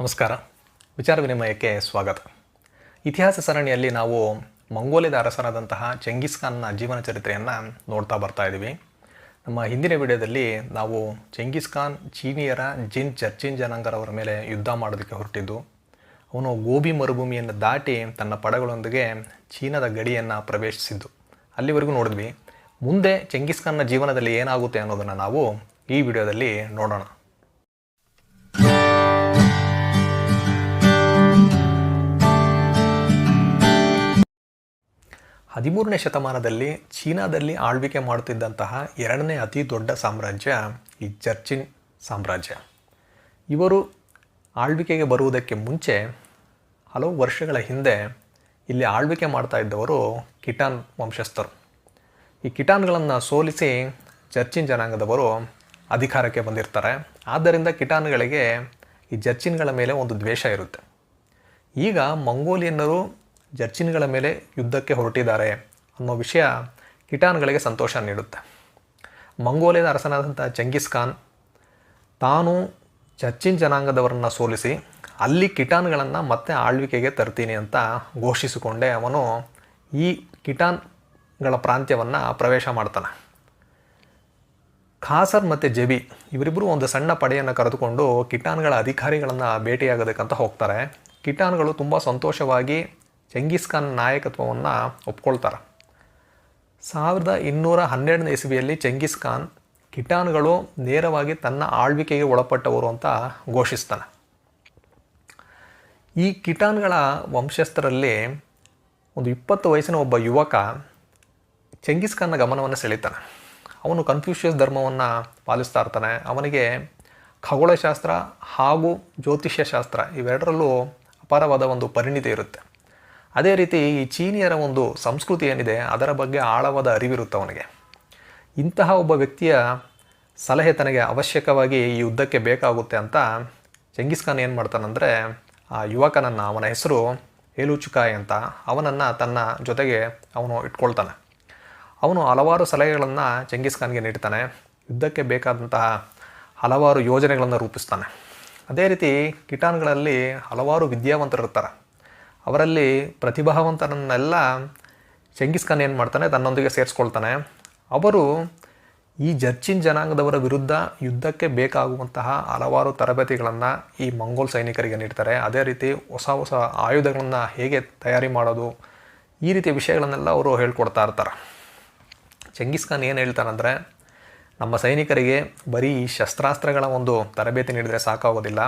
ನಮಸ್ಕಾರ. ವಿಚಾರ ವಿನಿಮಯಕ್ಕೆ ಸ್ವಾಗತ. ಇತಿಹಾಸ ಸರಣಿಯಲ್ಲಿ ನಾವು ಮಂಗೋಲಿಯದ ಅರಸನಾದಂತಹ ಚೆಂಗಿಸ್ ಖಾನ್ನ ಜೀವನ ಚರಿತ್ರೆಯನ್ನು ನೋಡ್ತಾ ಬರ್ತಾ ಇದ್ದೀವಿ. ನಮ್ಮ ಹಿಂದಿನ ವಿಡಿಯೋದಲ್ಲಿ ನಾವು ಚೆಂಗಿಸ್ ಖಾನ್ ಚೀನಿಯರ ಜಿನ್ ಚರ್ಚಿನ್ ಜನಾಂಗರವರ ಮೇಲೆ ಯುದ್ಧ ಮಾಡೋದಕ್ಕೆ ಹೊರಟಿದ್ದು, ಅವನು ಗೋಬಿ ಮರುಭೂಮಿಯನ್ನು ದಾಟಿ ತನ್ನ ಪಡಗಳೊಂದಿಗೆ ಚೀನಾದ ಗಡಿಯನ್ನು ಪ್ರವೇಶಿಸಿದ್ದು. ಅಲ್ಲಿವರೆಗೂ ನೋಡಿದ್ವಿ. ಮುಂದೆ ಚೆಂಗಿಸ್ ಖಾನ್ನ ಜೀವನದಲ್ಲಿ ಏನಾಗುತ್ತೆ ಅನ್ನೋದನ್ನು ನಾವು ಈ ವಿಡಿಯೋದಲ್ಲಿ ನೋಡೋಣ. ಹದಿಮೂರನೇ ಶತಮಾನದಲ್ಲಿ ಚೀನಾದಲ್ಲಿ ಆಳ್ವಿಕೆ ಮಾಡುತ್ತಿದ್ದಂತಹ ಎರಡನೇ ಅತಿ ದೊಡ್ಡ ಸಾಮ್ರಾಜ್ಯ ಈ ಚರ್ಚಿನ್ ಸಾಮ್ರಾಜ್ಯ. ಇವರು ಆಳ್ವಿಕೆಗೆ ಬರುವುದಕ್ಕೆ ಮುಂಚೆ ಹಲವು ವರ್ಷಗಳ ಹಿಂದೆ ಇಲ್ಲಿ ಆಳ್ವಿಕೆ ಮಾಡ್ತಾ ಇದ್ದವರು ಕಿಟಾನ್ ವಂಶಸ್ಥರು. ಈ ಕಿಟಾನ್ಗಳನ್ನು ಸೋಲಿಸಿ ಚರ್ಚಿನ್ ಜನಾಂಗದವರು ಅಧಿಕಾರಕ್ಕೆ ಬಂದಿರ್ತಾರೆ. ಆದ್ದರಿಂದ ಕಿಟಾನ್ಗಳಿಗೆ ಈ ಜರ್ಚಿನ್ಗಳ ಮೇಲೆ ಒಂದು ದ್ವೇಷ ಇರುತ್ತೆ. ಈಗ ಮಂಗೋಲಿಯನ್ನರು ಜರ್ಚಿನ್ಗಳ ಮೇಲೆ ಯುದ್ಧಕ್ಕೆ ಹೊರಟಿದ್ದಾರೆ ಅನ್ನೋ ವಿಷಯ ಕಿಟಾನ್ಗಳಿಗೆ ಸಂತೋಷ ನೀಡುತ್ತೆ. ಮಂಗೋಲಿಯದ ಅರಸನಾದಂಥ ಚಂಗಿಸ್ ಖಾನ್ ತಾನು ಚರ್ಚಿನ್ ಜನಾಂಗದವರನ್ನು ಸೋಲಿಸಿ ಅಲ್ಲಿ ಕಿಟಾನ್ಗಳನ್ನು ಮತ್ತೆ ಆಳ್ವಿಕೆಗೆ ತರ್ತೀನಿ ಅಂತ ಘೋಷಿಸಿಕೊಂಡೇ ಅವನು ಈ ಕಿಟಾನ್ಗಳ ಪ್ರಾಂತ್ಯವನ್ನು ಪ್ರವೇಶ ಮಾಡ್ತಾನೆ. ಖಾಸರ್ ಮತ್ತು ಜೆಬಿ ಇವರಿಬ್ಬರು ಒಂದು ಸಣ್ಣ ಪಡೆಯನ್ನು ಕರೆದುಕೊಂಡು ಕಿಟಾನ್ಗಳ ಅಧಿಕಾರಿಗಳನ್ನು ಭೇಟಿಯಾಗೋದಕ್ಕಂತ ಹೋಗ್ತಾರೆ. ಕಿಟಾನ್ಗಳು ತುಂಬ ಸಂತೋಷವಾಗಿ ಚೆಂಗಿಸ್ ಖಾನ್ ನಾಯಕತ್ವವನ್ನು ಒಪ್ಕೊಳ್ತಾರೆ. ಸಾವಿರದ ಇನ್ನೂರ ಹನ್ನೆರಡನೇ ಇಸವಿಯಲ್ಲಿ ಚೆಂಗಿಸ್ ಖಾನ್ ಕಿಟಾನ್ಗಳು ನೇರವಾಗಿ ತನ್ನ ಆಳ್ವಿಕೆಗೆ ಒಳಪಟ್ಟವರು ಅಂತ ಘೋಷಿಸ್ತಾನೆ. ಈ ಕಿಟಾನ್ಗಳ ವಂಶಸ್ಥರಲ್ಲಿ ಒಂದು ಇಪ್ಪತ್ತು ವಯಸ್ಸಿನ ಒಬ್ಬ ಯುವಕ ಚೆಂಗಿಸ್ ಖಾನ್ನ ಗಮನವನ್ನು ಸೆಳೀತಾನೆ. ಅವನು ಕನ್ಫ್ಯೂಷಿಯಸ್ ಧರ್ಮವನ್ನು ಪಾಲಿಸ್ತಾ ಇರ್ತಾನೆ. ಅವನಿಗೆ ಖಗೋಳಶಾಸ್ತ್ರ ಹಾಗೂ ಜ್ಯೋತಿಷ್ಯ ಶಾಸ್ತ್ರ ಇವೆರಡರಲ್ಲೂ ಅಪಾರವಾದ ಒಂದು ಪರಿಣಿತಿ ಇರುತ್ತೆ. ಅದೇ ರೀತಿ ಈ ಚೀನಿಯರ ಒಂದು ಸಂಸ್ಕೃತಿ ಏನಿದೆ, ಅದರ ಬಗ್ಗೆ ಆಳವಾದ ಅರಿವಿರುತ್ತೆ ಅವನಿಗೆ. ಇಂತಹ ಒಬ್ಬ ವ್ಯಕ್ತಿಯ ಸಲಹೆ ತನಗೆ ಅವಶ್ಯಕವಾಗಿ ಈ ಯುದ್ಧಕ್ಕೆ ಬೇಕಾಗುತ್ತೆ ಅಂತ ಚೆಂಗಿಸ್ ಖಾನ್ ಏನು ಮಾಡ್ತಾನಂದರೆ, ಆ ಯುವಕನನ್ನು ಅವನ ಹೆಸರು ಏಲುಚುಕಾಯ್ ಅಂತ ಅವನನ್ನು ತನ್ನ ಜೊತೆಗೆ ಅವನು ಇಟ್ಕೊಳ್ತಾನೆ. ಅವನು ಹಲವಾರು ಸಲಹೆಗಳನ್ನು ಚೆಂಗಿಸ್ ಖಾನ್ಗೆ ನೀಡ್ತಾನೆ. ಯುದ್ಧಕ್ಕೆ ಬೇಕಾದಂತಹ ಹಲವಾರು ಯೋಜನೆಗಳನ್ನು ರೂಪಿಸ್ತಾನೆ. ಅದೇ ರೀತಿ ಕಿಟಾನ್ಗಳಲ್ಲಿ ಹಲವಾರು ವಿದ್ಯಾವಂತರಿರ್ತಾರೆ. ಅವರಲ್ಲಿ ಪ್ರತಿಭಾವಂತರನ್ನೆಲ್ಲ ಚೆಂಗಿಸ್ ಖಾನ್ ಏನು ಮಾಡ್ತಾನೆ, ತನ್ನೊಂದಿಗೆ ಸೇರಿಸ್ಕೊಳ್ತಾನೆ. ಅವರು ಈ ಜರ್ಚಿನ್ ಜನಾಂಗದವರ ವಿರುದ್ಧ ಯುದ್ಧಕ್ಕೆ ಬೇಕಾಗುವಂತಹ ಹಲವಾರು ತರಬೇತಿಗಳನ್ನು ಈ ಮಂಗೋಲ್ ಸೈನಿಕರಿಗೆ ನೀಡ್ತಾರೆ. ಅದೇ ರೀತಿ ಹೊಸ ಹೊಸ ಆಯುಧಗಳನ್ನು ಹೇಗೆ ತಯಾರಿ ಮಾಡೋದು, ಈ ರೀತಿಯ ವಿಷಯಗಳನ್ನೆಲ್ಲ ಅವರು ಹೇಳ್ಕೊಡ್ತಾ ಇರ್ತಾರೆ. ಚೆಂಗಿಸ್ ಖಾನ್ ಏನು ಹೇಳ್ತಾನಂದರೆ, ನಮ್ಮ ಸೈನಿಕರಿಗೆ ಬರೀ ಶಸ್ತ್ರಾಸ್ತ್ರಗಳ ಒಂದು ತರಬೇತಿ ನೀಡಿದರೆ ಸಾಕಾಗೋದಿಲ್ಲ.